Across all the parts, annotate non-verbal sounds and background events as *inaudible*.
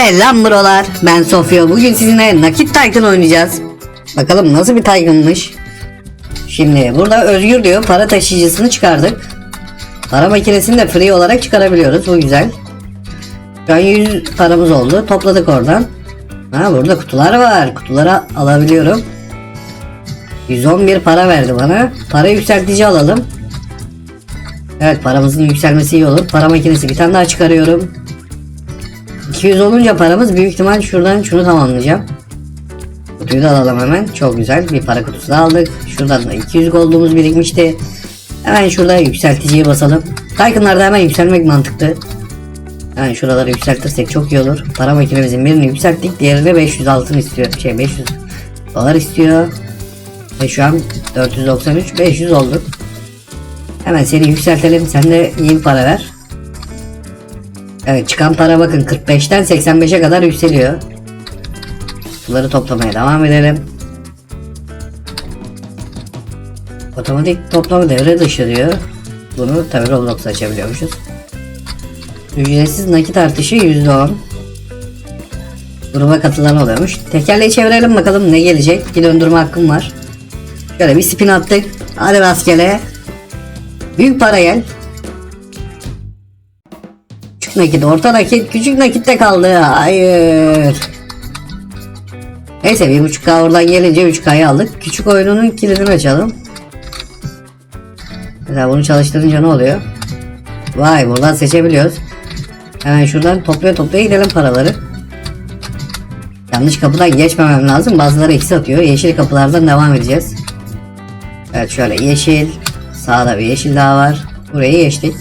Selam brolar. Ben Sofya. Bugün sizinle nakit Tycoon oynayacağız. Bakalım nasıl bir Tycoon'mış. Şimdi burada Özgür diyor para taşıyıcısını çıkardık. Para makinesini de free olarak çıkarabiliyoruz. Bu güzel. Şu an 100 paramız oldu. Topladık oradan. Ha burada kutular var. Kutuları alabiliyorum. 111 para verdi bana. Para yükseltici alalım. Evet paramızın yükselmesi iyi olur. Para makinesi bir tane daha çıkarıyorum. 200 olunca paramız büyük ihtimal şuradan şunu tamamlayacağım. Kutuyu da alalım hemen. Çok güzel. Bir para kutusu da aldık. Şuradan da 200 goldumuz birikmişti. Hemen şurada yükselticiye basalım. Tycoon'larda hemen yükselmek mantıklı. Hemen şuraları yükseltirsek çok iyi olur. Para makinemizin birini yükselttik. Diğerine 500 altın istiyor. Şey 500 dolar istiyor. Ve şu an 493 500 oldu. Hemen seni yükseltelim. Sen de iyi para ver. Evet çıkan para bakın 45'ten 85'e kadar yükseliyor. Bunları toplamaya devam edelim. Otomatik toplama devre dışı diyor. Bunu tabi Roblox açabiliyormuşuz. Ücretsiz nakit artışı %10. Gruba katılan oluyormuş. Tekerleği çevirelim bakalım ne gelecek. Bir döndürme hakkım var. Şöyle bir spin attık. Hadi rastgele. Büyük para gel. Küçük nakit, orta nakit, küçük nakitte kaldı. Hayır. Neyse bir buçuk K oradan gelince 3K'yı aldık. Küçük oyununun kilidini açalım. Mesela bunu çalıştırınca ne oluyor? Vay buradan seçebiliyoruz. Hemen şuradan toplaya toplaya gidelim paraları. Yanlış kapıdan geçmemem lazım. Bazıları eksi atıyor. Yeşil kapılardan devam edeceğiz. Evet şöyle yeşil. Sağda bir yeşil daha var. Burayı geçtik.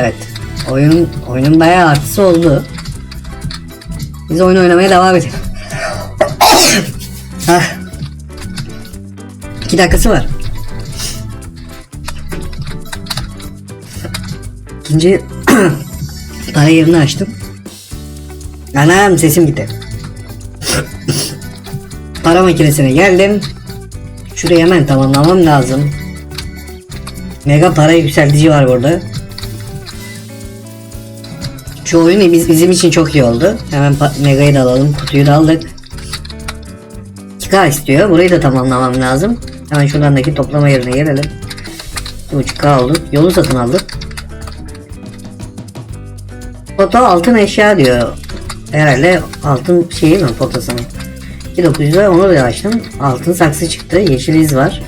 Evet. Oyun oyunun bayağı artısı oldu. Biz oyun oynamaya devam edelim. *coughs* İki dakikası var. İkinci *coughs* para yerini açtım. Anam sesim gitti. *coughs* para makinesine geldim. Şurayı hemen tamamlamam lazım. Mega para yükseltici var burada. Şu oyun biz, bizim için çok iyi oldu. Hemen Mega'yı da alalım. Kutuyu da aldık. 2K istiyor. Burayı da tamamlamam lazım. Hemen şuradaki toplama yerine gelelim. 2K oldu. Yolu satın aldık. Foto altın eşya diyor. Herhalde altın şeyi mi fotosunu? 2900'e onu da açtım. Altın saksı çıktı. Yeşil iz var.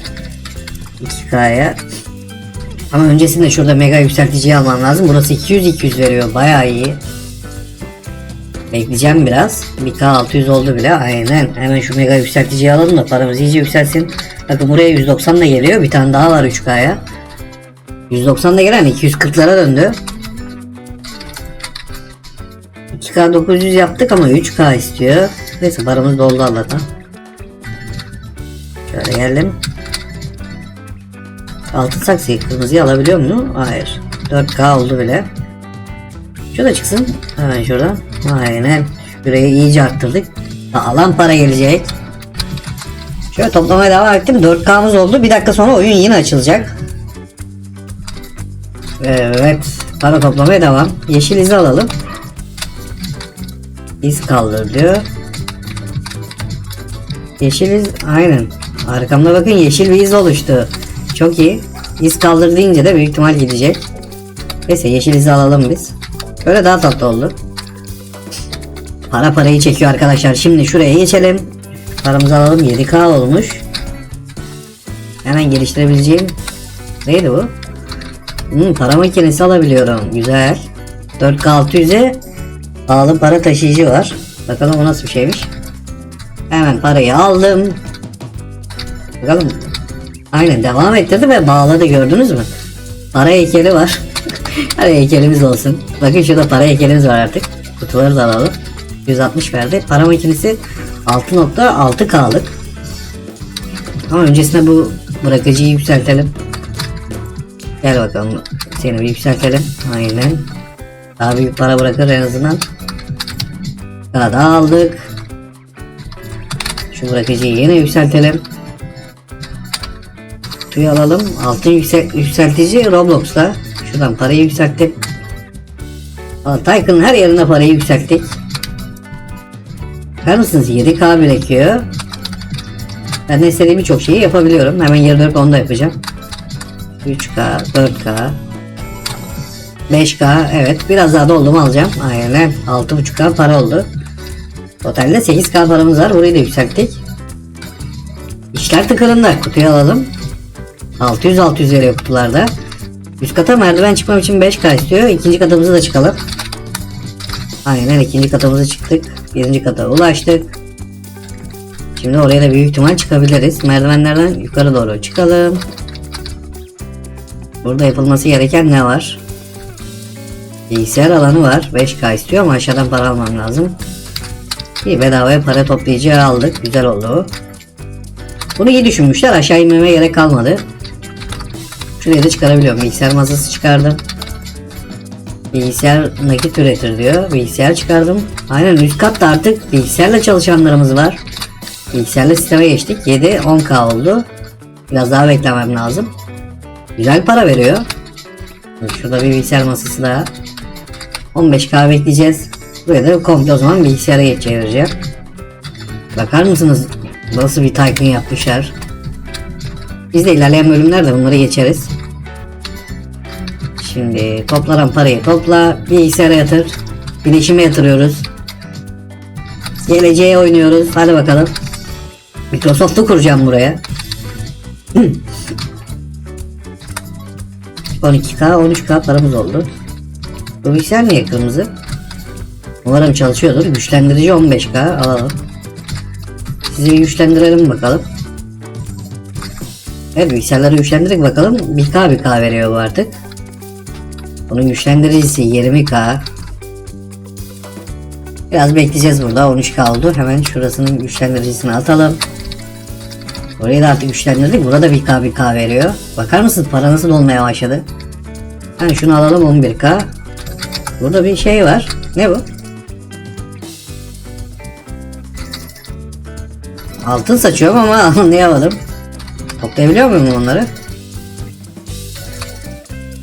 2K'ya. Ama öncesinde şurada mega yükselticiyi alman lazım. Burası 200-200 veriyor. Bayağı iyi. Bekleyeceğim biraz. 1K 600 oldu bile. Aynen. Hemen şu mega yükselticiyi alalım da paramız iyice yükselsin. Bakın buraya 190 da geliyor. Bir tane daha var 3K'ya. 190 da gelen 240'lara döndü. 2K 900 yaptık ama 3K istiyor. Neyse paramız doldu Allah'tan. Şöyle geldim. Altın saksıyı kırmızıya alabiliyor mu? Hayır. 4K oldu bile. Şurada çıksın. Hemen şuradan. Aynen. Şurayı iyice arttırdık. Alan para gelecek. Şöyle toplamaya devam ettim. 4K'mız oldu. Bir dakika sonra oyun yine açılacak. Evet. Para toplamaya devam. Yeşil izi alalım. İz kaldır diyor. Yeşil iz aynen. Arkamda bakın yeşil bir iz oluştu. Çok iyi. İz kaldır deyince de büyük ihtimal gidecek. Neyse yeşil izi alalım biz. Böyle daha tatlı oldu. Para parayı çekiyor arkadaşlar. Şimdi şuraya geçelim. Paramızı alalım. 7K olmuş. Hemen geliştirebileceğim. Neydi bu? Hmm, para makinesi alabiliyorum. Güzel. 4K 600'e pahalı para taşıyıcı var. Bakalım o nasıl bir şeymiş. Hemen parayı aldım. Bakalım. Aynen devam ettirdi ve bağladı gördünüz mü? Para heykeli var. *laughs* Hadi heykelimiz olsun. Bakın şurada para heykelimiz var artık. Kutuları da alalım. 160 verdi. Para makinesi 6.6K'lık. Ama öncesinde bu bırakıcıyı yükseltelim. Gel bakalım. Seni bir yükseltelim. Aynen. Daha büyük para bırakır en azından. Daha da aldık. Şu bırakıcıyı yine yükseltelim. Kutuyu alalım. Altın yüksel yükseltici Roblox'ta. Şuradan parayı yükselttim. Valla Taycan'ın her yerine parayı yükselttik. Bakar mısınız 7K birikiyor. Ben de istediğim birçok şeyi yapabiliyorum. Hemen 24 onu da yapacağım. 3K, 4K, 5K evet biraz daha dolduğumu alacağım. Aynen 6.5K para oldu. Totalde 8K paramız var. Burayı da yükselttik. İşler tıkırında. Kutuyu alalım. 600-600 veriyor kutularda. Üst kata merdiven çıkmam için 5K istiyor. İkinci katımıza da çıkalım. Aynen ikinci katımıza çıktık. Birinci kata ulaştık. Şimdi oraya da büyük ihtimal çıkabiliriz. Merdivenlerden yukarı doğru çıkalım. Burada yapılması gereken ne var? Bilgisayar alanı var. 5K istiyor ama aşağıdan para almam lazım. İyi bedavaya para toplayıcı aldık. Güzel oldu. Bunu iyi düşünmüşler. Aşağı inmeme gerek kalmadı. Şuraya da çıkarabiliyorum. Bilgisayar masası çıkardım. Bilgisayar nakit üretir diyor. Bilgisayar çıkardım. Aynen üst katta artık bilgisayarla çalışanlarımız var. Bilgisayarla sisteme geçtik. 7-10k oldu. Biraz daha beklemem lazım. Güzel para veriyor. Şurada bir bilgisayar masası daha. 15k bekleyeceğiz. Buraya da komple o zaman bilgisayara geç çevireceğim. Bakar mısınız nasıl bir Tycoon yapmışlar. Biz de ilerleyen bölümlerde bunları geçeriz. Şimdi toplanan parayı topla, bilgisayara yatır. Bilişime yatırıyoruz. Geleceğe oynuyoruz. Hadi bakalım. Microsoft'u kuracağım buraya. *clears throat* 12k 13k paramız oldu. Bu bilgisayar niye kırmızı? Umarım çalışıyordur. Güçlendirici 15k alalım. Sizi bir güçlendirelim bakalım. Evet bilgisayarları güçlendirdik bakalım. 1k 1k veriyor bu artık. Bunun güçlendiricisi 20k. Biraz bekleyeceğiz burada. 13k oldu. Hemen şurasının güçlendiricisini atalım. Orayı da artık güçlendirdik. Burada 1k 1k veriyor. Bakar mısınız para nasıl olmaya başladı? Yani şunu alalım 11k. Burada bir şey var. Ne bu? Altın saçıyorum ama *laughs* anlayamadım. Toplayabiliyor muyum onları?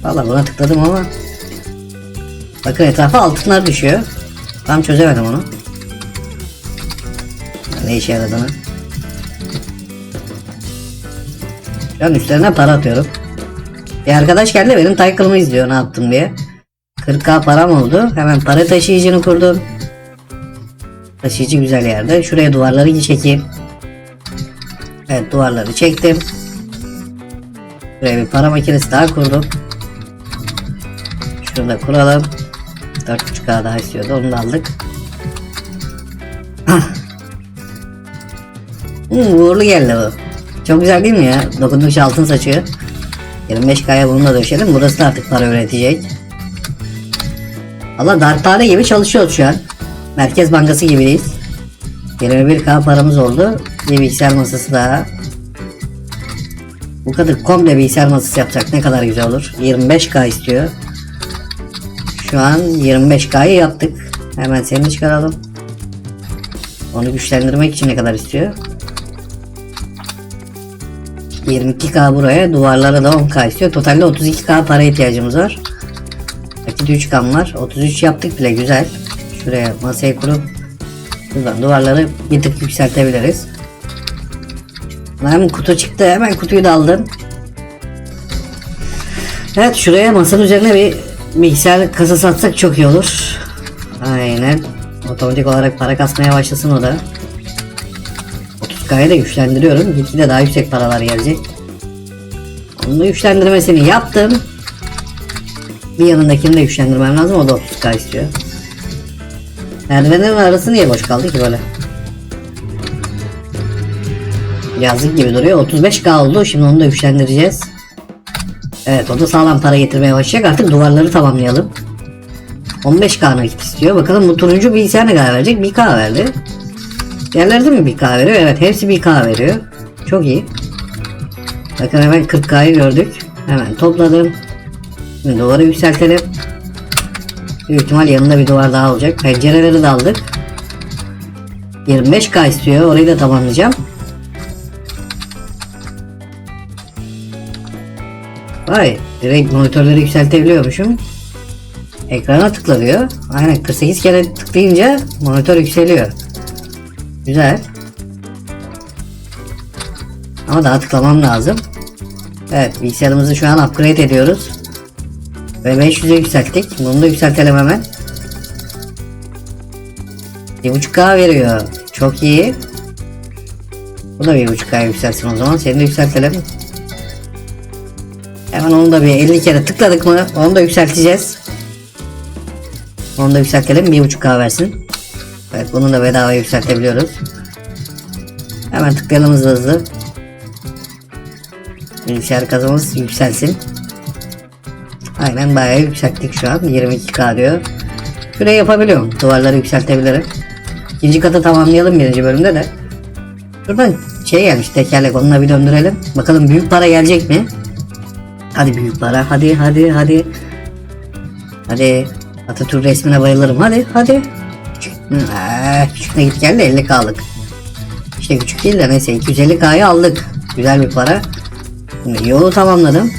Valla buna tıkladım ama Bakın etrafa altınlar düşüyor. Tam çözemedim onu. Ne işe yaradığını. Şu an üstlerine para atıyorum. Bir arkadaş geldi benim Taycan'ımı izliyor ne yaptım diye. 40k param oldu. Hemen para taşıyıcını kurdum. Taşıyıcı güzel yerde. Şuraya duvarları çekeyim. Evet duvarları çektim. Buraya bir para makinesi daha kurdum. Şunu da kuralım. 4.5k daha istiyordu onu da aldık. *clears throat* Hmm, uğurlu geldi bu. Çok güzel değil mi ya? Dokundukça altın saçıyor. 25k'ya bunu da döşelim. Burası da artık para üretecek. Allah darphane gibi çalışıyoruz şu an. Merkez Bankası gibiyiz. 21k paramız oldu. Bir bilgisayar masası daha. Bu kadar komple bilgisayar masası yapacak ne kadar güzel olur. 25k istiyor. Şu an 25k'yı yaptık. Hemen seni çıkaralım. Onu güçlendirmek için ne kadar istiyor? 22k buraya, duvarlara da 10k istiyor. Totalde 32k para ihtiyacımız var. Nakit 3 var. 33 yaptık bile güzel. Şuraya masayı kurup buradan duvarları bir tık yükseltebiliriz. Hemen kutu çıktı. Hemen kutuyu da aldım. Evet şuraya masanın üzerine bir bilgisayar kasası atsak çok iyi olur. Aynen. Otomatik olarak para kasmaya başlasın o da. 30k'ya da güçlendiriyorum. Gitgide daha yüksek paralar gelecek. Onun da güçlendirmesini yaptım. Bir yanındakini de güçlendirmem lazım. O da 30k istiyor. Merdivenlerin arası niye boş kaldı ki böyle? Yazık gibi duruyor. 35k oldu. Şimdi onu da güçlendireceğiz. Evet o da sağlam para getirmeye başlayacak. Artık duvarları tamamlayalım. 15k nakit istiyor. Bakalım bu turuncu bilgisayar ne kadar verecek? 1k verdi. Diğerleri de mi 1k veriyor? Evet hepsi 1k veriyor. Çok iyi. Bakın hemen 40k'yı gördük. Hemen topladım. Şimdi duvarı yükseltelim. Büyük ihtimal yanında bir duvar daha olacak. Pencereleri de aldık. 25k istiyor. Orayı da tamamlayacağım. Vay direkt monitörleri yükseltebiliyormuşum. Ekrana tıkla diyor. Aynen 48 kere tıklayınca monitör yükseliyor. Güzel. Ama daha tıklamam lazım. Evet bilgisayarımızı şu an upgrade ediyoruz. Ve 500'e yükselttik. Bunu da yükseltelim hemen. 1.5K veriyor. Çok iyi. Bu da 1.5K yükselsin o zaman. Seni de yükseltelim. Hemen onu da bir 50 kere tıkladık mı onu da yükselteceğiz. Onu da yükseltelim 1.5K versin. Evet bunu da bedava yükseltebiliyoruz. Hemen tıklayalım hızlı hızlı. Bilgisayar kazımız yükselsin. Aynen bayağı yükselttik şu an 22K diyor. Şurayı yapabiliyorum. Duvarları yükseltebilirim. İkinci katı tamamlayalım birinci bölümde de. Şuradan şey gelmiş tekerlek onunla bir döndürelim. Bakalım büyük para gelecek mi? Hadi büyük para hadi hadi hadi. Hadi Atatürk resmine bayılırım hadi hadi. Küçük, ee, git gel de 50k'lık. İşte küçük değil de neyse 250k'yı aldık. Güzel bir para. Şimdi yolu tamamladım.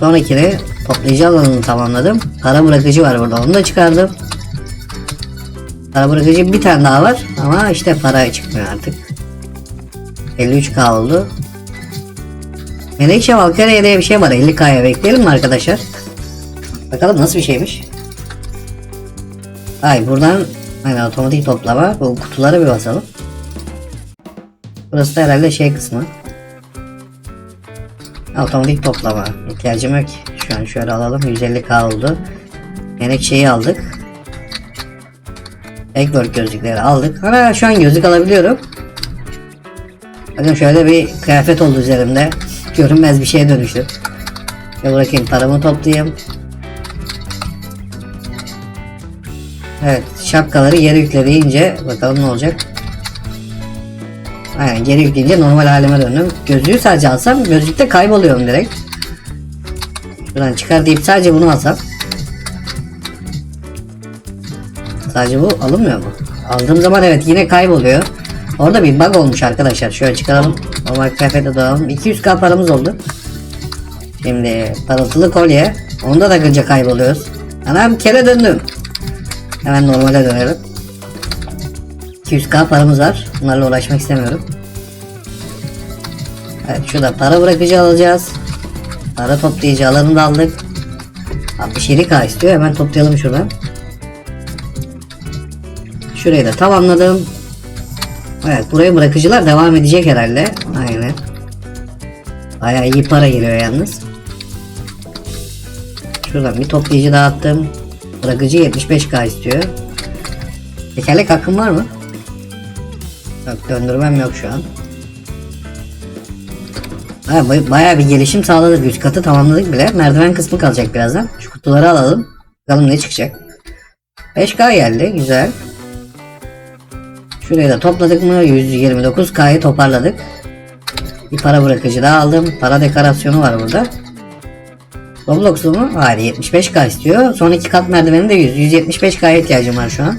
Sonrakini toplayıcı alanını tamamladım. Para bırakıcı var burada onu da çıkardım. Para bırakıcı bir tane daha var ama işte para çıkmıyor artık. 53k oldu. Menekşe Valkyria diye bir şey var 50k'ya bekleyelim mi arkadaşlar? Bakalım nasıl bir şeymiş. Ay buradan hani otomatik toplama bu kutulara bir basalım. Burası da herhalde şey kısmı. Otomatik toplama. İhtiyacım yok. Şu an şöyle alalım. 150k oldu. Menekşeyi aldık. Backwork gözlükleri aldık. Ana şu an gözlük alabiliyorum. Bakın şöyle bir kıyafet oldu üzerimde. Görünmez bir şeye dönüştü. Şöyle bırakayım paramı toplayayım. Evet şapkaları geri yükle deyince bakalım ne olacak. Aynen geri yükleyince normal halime döndüm. Gözlüğü sadece alsam gözlükte kayboluyorum direkt. Şuradan çıkar deyip sadece bunu alsam. Sadece bu alınmıyor mu? Aldığım zaman evet yine kayboluyor. Orada bir bug olmuş arkadaşlar. Şöyle çıkaralım. Normal kıyafete dalalım. 200k paramız oldu. Şimdi parıltılı kolye. Onda da gınca kayboluyoruz. Anam kere döndüm. Hemen normale dönelim. 200k paramız var. Bunlarla uğraşmak istemiyorum. Evet şurada para bırakıcı alacağız. Para toplayıcı alanını da aldık. 67k istiyor. Hemen toplayalım şuradan. Şurayı da tamamladım. Evet buraya bırakıcılar devam edecek herhalde. Aynen. Bayağı iyi para geliyor yalnız. Şuradan bir toplayıcı dağıttım. Bırakıcı 75k istiyor. Tekerlek hakkım var mı? Yok döndürmem yok şu an. Ha, bay- bayağı bir gelişim sağladık. Üst katı tamamladık bile. Merdiven kısmı kalacak birazdan. Şu kutuları alalım. Bakalım ne çıkacak. 5k geldi. Güzel. Şurayı da topladık mı? 129k'yı toparladık. Bir para bırakıcı daha aldım. Para dekorasyonu var burada. Roblox'lu mu? Hayır 75k istiyor. Son iki kat merdiveni de 100. 175k'ya ihtiyacım var şu an.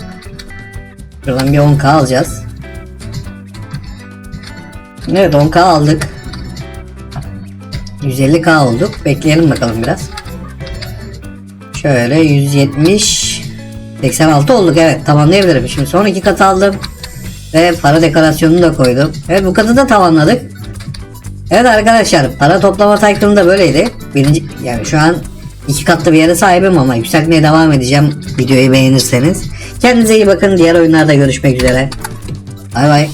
Şuradan bir 10k alacağız. Evet 10k aldık. 150k olduk. Bekleyelim bakalım biraz. Şöyle 170 86 olduk evet tamamlayabilirim. Şimdi son iki kat aldım. Ve para dekorasyonunu da koydum. Evet bu katı da tamamladık. Evet arkadaşlar para toplama tycoon'u da böyleydi. Birinci, yani şu an iki katlı bir yere sahibim ama yükseltmeye devam edeceğim videoyu beğenirseniz. Kendinize iyi bakın diğer oyunlarda görüşmek üzere. Bay bay.